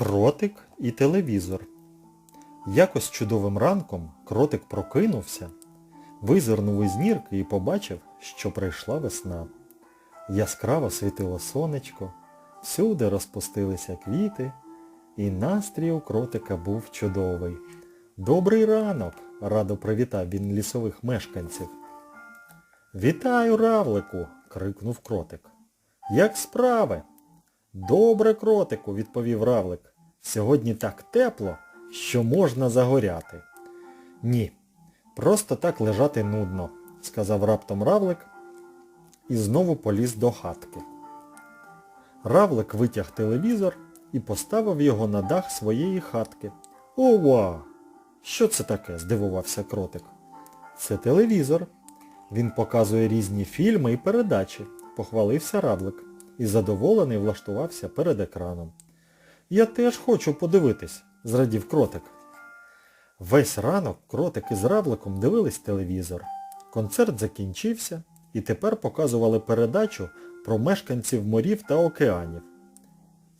Кротик і телевізор. Якось чудовим ранком кротик прокинувся, визирнув із нірки і побачив, що прийшла весна. Яскраво світило сонечко, всюди розпустилися квіти, і настрій у кротика був чудовий. Добрий ранок! радо привітав він лісових мешканців. Вітаю, равлику! крикнув кротик. Як справи? Добре, кротику, відповів равлик. Сьогодні так тепло, що можна загоряти. Ні, просто так лежати нудно, сказав раптом равлик і знову поліз до хатки. Равлик витяг телевізор і поставив його на дах своєї хатки. Ова! Що це таке? здивувався кротик. Це телевізор. Він показує різні фільми і передачі, похвалився равлик і задоволений влаштувався перед екраном. Я теж хочу подивитись, зрадів кротик. Весь ранок кротик із равликом дивились телевізор. Концерт закінчився і тепер показували передачу про мешканців морів та океанів.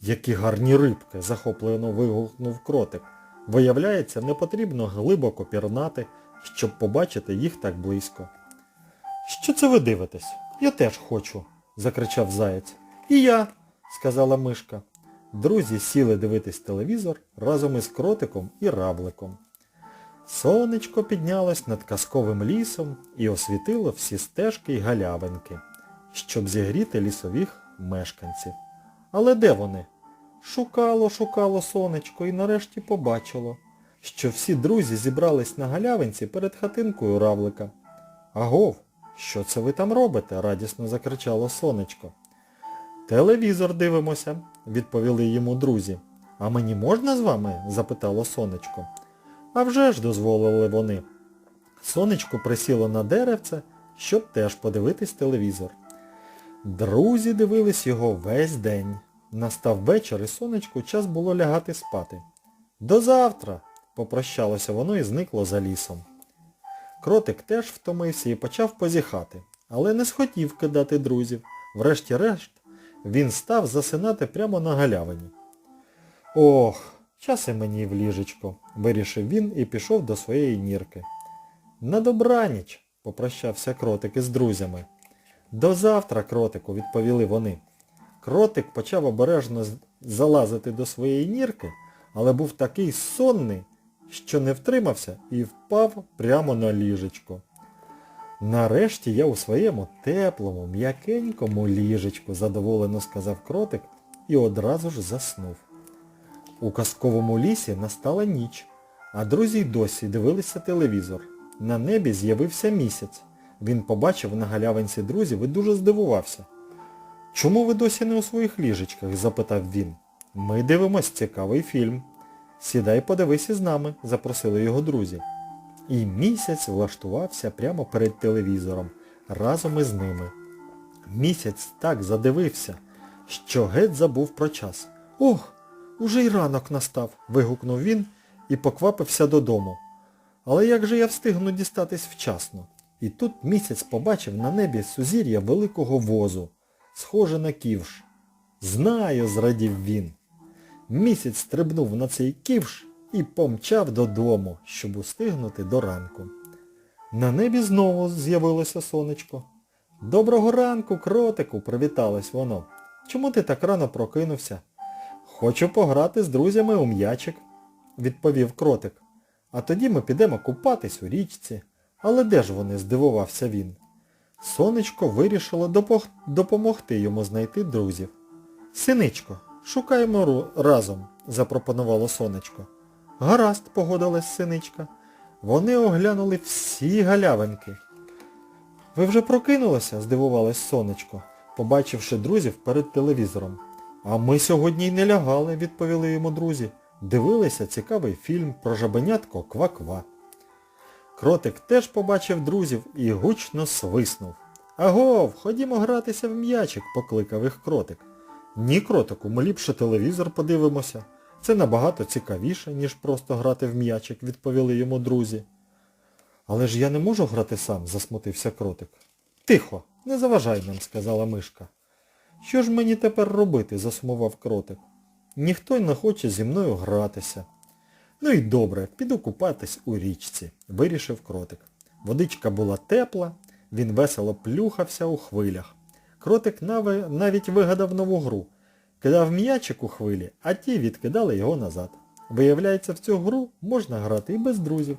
Які гарні рибки, захоплено вигукнув кротик. Виявляється, не потрібно глибоко пірнати, щоб побачити їх так близько. Що це ви дивитесь? Я теж хочу, закричав заєць. І я, сказала мишка. Друзі сіли дивитись телевізор разом із кротиком і рабликом. Сонечко піднялось над казковим лісом і освітило всі стежки й галявинки, щоб зігріти лісових мешканців. Але де вони? Шукало, шукало сонечко і нарешті побачило, що всі друзі зібрались на галявинці перед хатинкою равлика. Агов, що це ви там робите? радісно закричало сонечко. Телевізор дивимося, відповіли йому друзі. А мені можна з вами? запитало сонечко. А вже ж дозволили вони. Сонечко присіло на деревце, щоб теж подивитись телевізор. Друзі дивились його весь день. Настав вечір і сонечку час було лягати спати. До завтра, попрощалося воно і зникло за лісом. Кротик теж втомився і почав позіхати, але не схотів кидати друзів. Врешті-решт, він став засинати прямо на галявині. Ох, час і мені в ліжечко, вирішив він і пішов до своєї нірки. На добраніч, попрощався кротик із друзями. До завтра, кротику, відповіли вони. Кротик почав обережно залазити до своєї нірки, але був такий сонний, що не втримався і впав прямо на ліжечко. Нарешті я у своєму теплому, м'якенькому ліжечку, задоволено сказав кротик і одразу ж заснув. У казковому лісі настала ніч, а друзі й досі дивилися телевізор. На небі з'явився місяць. Він побачив на галявинці друзів і дуже здивувався. Чому ви досі не у своїх ліжечках? запитав він. Ми дивимось цікавий фільм. Сідай подивись із нами, запросили його друзі. І місяць влаштувався прямо перед телевізором, разом із ними. Місяць так задивився, що геть забув про час. Ох, уже й ранок настав, вигукнув він і поквапився додому. Але як же я встигну дістатись вчасно? І тут місяць побачив на небі сузір'я великого возу, схоже на ківш. Знаю, зрадів він. Місяць стрибнув на цей ківш і помчав додому, щоб устигнути до ранку. На небі знову з'явилося сонечко. Доброго ранку, кротику, привіталось воно. Чому ти так рано прокинувся? Хочу пограти з друзями у м'ячик, відповів кротик. А тоді ми підемо купатись у річці. Але де ж вони? здивувався він. Сонечко вирішило допомогти йому знайти друзів. Синичко, шукаємо разом, запропонувало сонечко. Гаразд, погодилась синичка. Вони оглянули всі галявинки. Ви вже прокинулися? здивувалось сонечко, побачивши друзів перед телевізором. А ми сьогодні й не лягали, відповіли йому друзі. Дивилися цікавий фільм про жабенятко Ква-Ква. Кротик теж побачив друзів і гучно свиснув. Агов, ходімо гратися в м'ячик, покликав їх кротик. Ні, кротику, ми ліпше телевізор подивимося. Це набагато цікавіше, ніж просто грати в м'ячик, відповіли йому друзі. Але ж я не можу грати сам, засмутився кротик. Тихо, не заважай нам, сказала мишка. Що ж мені тепер робити? засумував кротик. ніхто не хоче зі мною гратися. Ну і добре, піду купатись у річці, вирішив кротик. Водичка була тепла, він весело плюхався у хвилях. Кротик навіть вигадав нову гру. Кидав м'ячик у хвилі, а ті відкидали його назад. Виявляється, в цю гру можна грати і без друзів.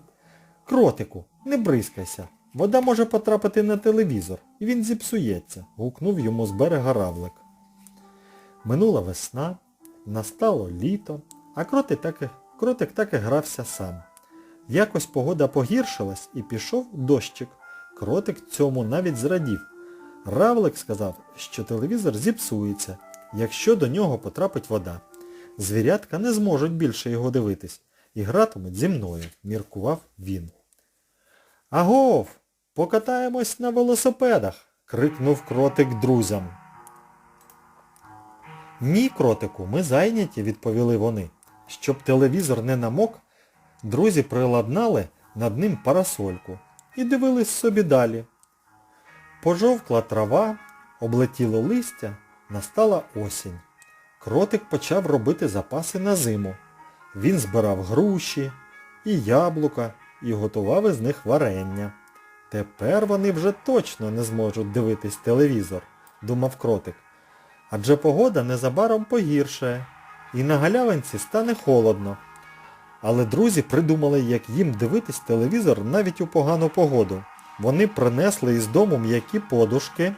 Кротику, не бризкайся. Вода може потрапити на телевізор, і він зіпсується, гукнув йому з берега равлик. Минула весна, настало літо, а кротик так, і- кротик так і грався сам. Якось погода погіршилась і пішов дощик. Кротик цьому навіть зрадів. Равлик сказав, що телевізор зіпсується, якщо до нього потрапить вода. Звірятка не зможуть більше його дивитись і гратимуть зі мною, міркував він. Агов! Покатаємось на велосипедах! крикнув кротик друзям. Ні, кротику, ми зайняті, відповіли вони. Щоб телевізор не намок, друзі приладнали над ним парасольку і дивились собі далі. Пожовкла трава, облетіло листя, настала осінь. Кротик почав робити запаси на зиму. Він збирав груші і яблука і готував із них варення. Тепер вони вже точно не зможуть дивитись телевізор, думав кротик. Адже погода незабаром погіршає, і на галявинці стане холодно. Але друзі придумали, як їм дивитись телевізор навіть у погану погоду. Вони принесли із дому м'які подушки,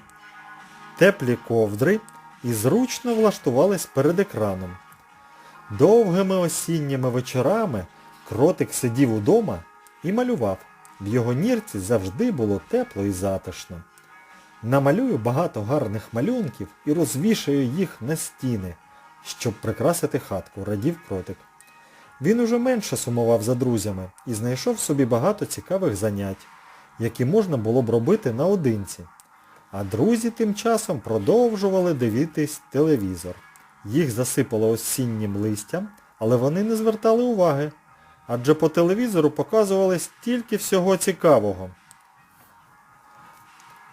теплі ковдри і зручно влаштувались перед екраном. Довгими осінніми вечорами кротик сидів удома і малював. В його нірці завжди було тепло і затишно. Намалюю багато гарних малюнків і розвішаю їх на стіни, щоб прикрасити хатку, радів кротик. Він уже менше сумував за друзями і знайшов собі багато цікавих занять, які можна було б робити наодинці. А друзі тим часом продовжували дивитись телевізор. Їх засипало осіннім листям, але вони не звертали уваги, адже по телевізору показували стільки всього цікавого.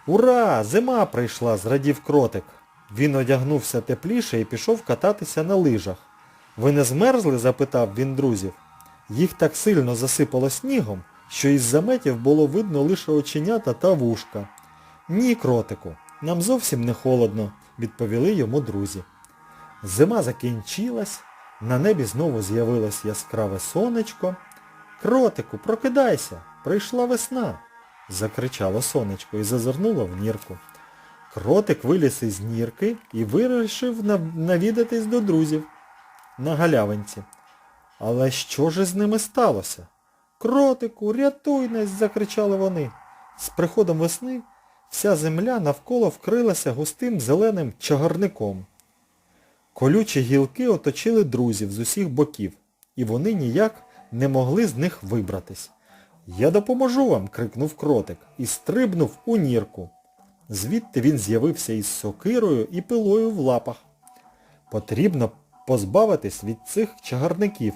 Ура! Зима прийшла, зрадів кротик. Він одягнувся тепліше і пішов кататися на лижах. Ви не змерзли? запитав він друзів. Їх так сильно засипало снігом, що із заметів було видно лише оченята та вушка. Ні, кротику, нам зовсім не холодно, відповіли йому друзі. Зима закінчилась, на небі знову з'явилось яскраве сонечко. Кротику, прокидайся, прийшла весна, закричало сонечко і зазирнуло в нірку. Кротик виліз із нірки і вирішив навідатись до друзів на галявинці. Але що ж з ними сталося? Кротику, рятуй нас, закричали вони. З приходом весни вся земля навколо вкрилася густим зеленим чагарником. Колючі гілки оточили друзів з усіх боків, і вони ніяк не могли з них вибратись. Я допоможу вам, крикнув кротик і стрибнув у нірку. Звідти він з'явився із сокирою і пилою в лапах. Потрібно позбавитись від цих чагарників,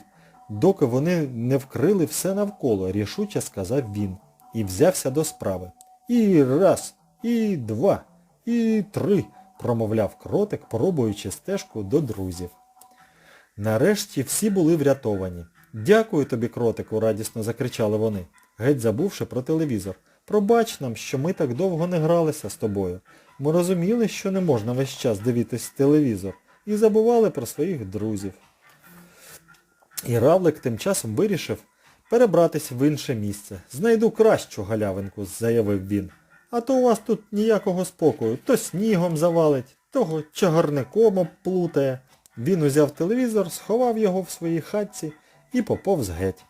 доки вони не вкрили все навколо, рішуче сказав він, і взявся до справи. І раз, і два, і три, промовляв кротик, пробуючи стежку до друзів. Нарешті всі були врятовані. Дякую тобі, кротику, радісно закричали вони, геть забувши про телевізор. Пробач нам, що ми так довго не гралися з тобою. Ми розуміли, що не можна весь час дивитись телевізор, і забували про своїх друзів. І Равлик тим часом вирішив перебратись в інше місце. Знайду кращу галявинку, заявив він. А то у вас тут ніякого спокою. То снігом завалить, того чагарником обплутає. Він узяв телевізор, сховав його в своїй хатці і поповз геть.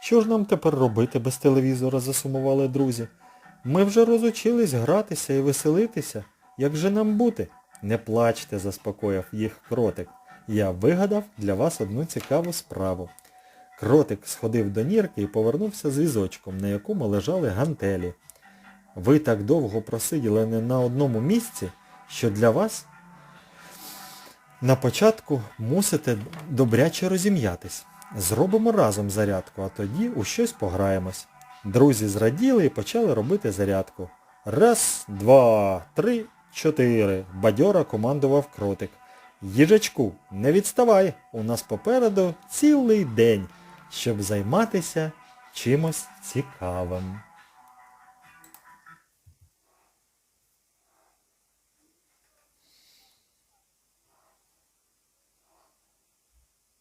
Що ж нам тепер робити без телевізора, засумували друзі. Ми вже розучились гратися і веселитися. Як же нам бути? Не плачте, заспокоїв їх кротик. Я вигадав для вас одну цікаву справу. Кротик сходив до нірки і повернувся з візочком, на якому лежали гантелі. Ви так довго просиділи не на одному місці, що для вас на початку мусите добряче розім'ятись. Зробимо разом зарядку, а тоді у щось пограємось. Друзі зраділи і почали робити зарядку. Раз, два, три, чотири. Бадьора командував кротик. Їжачку, не відставай, у нас попереду цілий день, щоб займатися чимось цікавим.